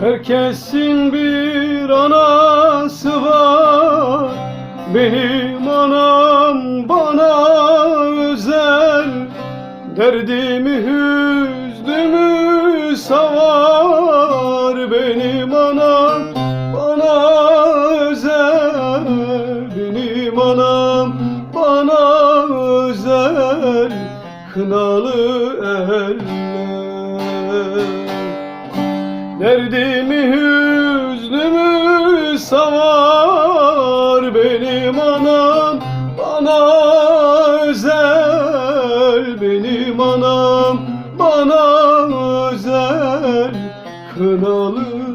Herkesin bir anası var. Benim anam bana özel. Derdimi hüznümü savar. Benim anam bana özel. Benim anam bana özel. Kınalı eller Derdimi hüznümü savar benim anam. Bana özel benim anam. Bana özel kınalı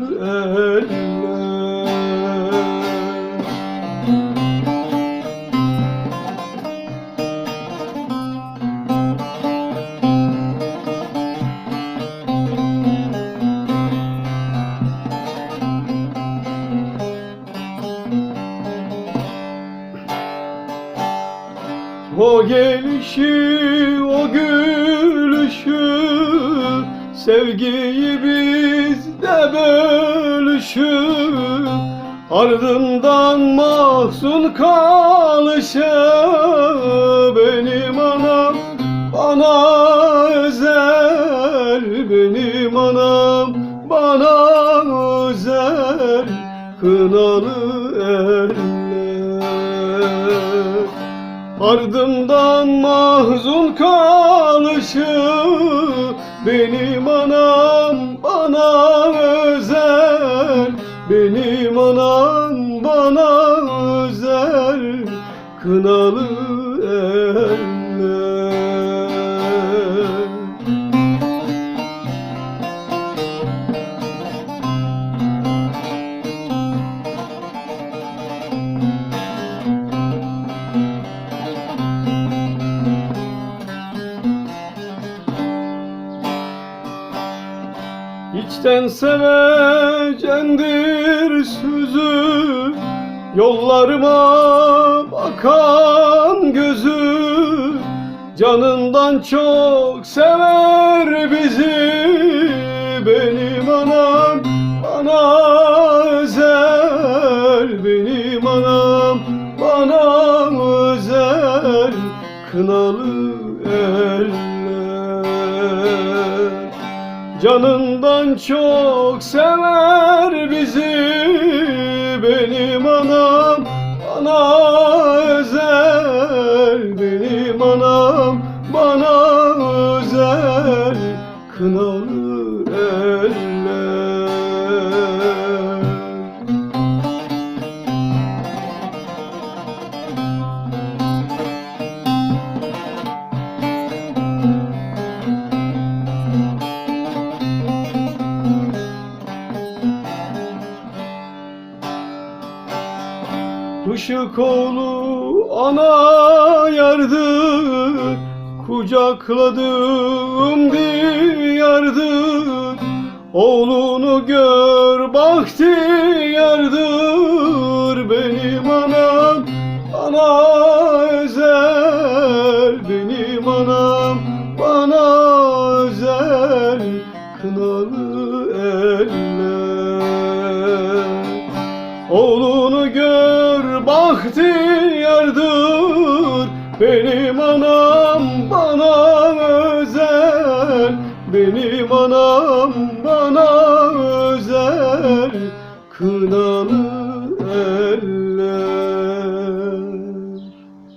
O gelişi, o gülüşü Sevgiyi bizde bölüşü. Ardından mahzun kalışı Benim anam bana özel Benim anam bana özel Kınalı eller Ardımdan mahzun kalışı Benim anam bana özel. Benim anam bana özel. Kınalı İçten sevecendir sözü Yollarıma bakan gözü. Canından çok sever bizi Benim anam bana özel Benim anam bana özel Kınalı eller Canından çok sever bizi benim anam. Bana özel benim anam. Bana özel kınalı eller Işık oğlu ana yardır Kucakladığım diyardır Oğlunu gör bahtiyardır Benim anam. Bana özel Benim anam. Bana özel Kınalı bahtiyardır Benim anam bana özel. Benim anam bana özel. Eller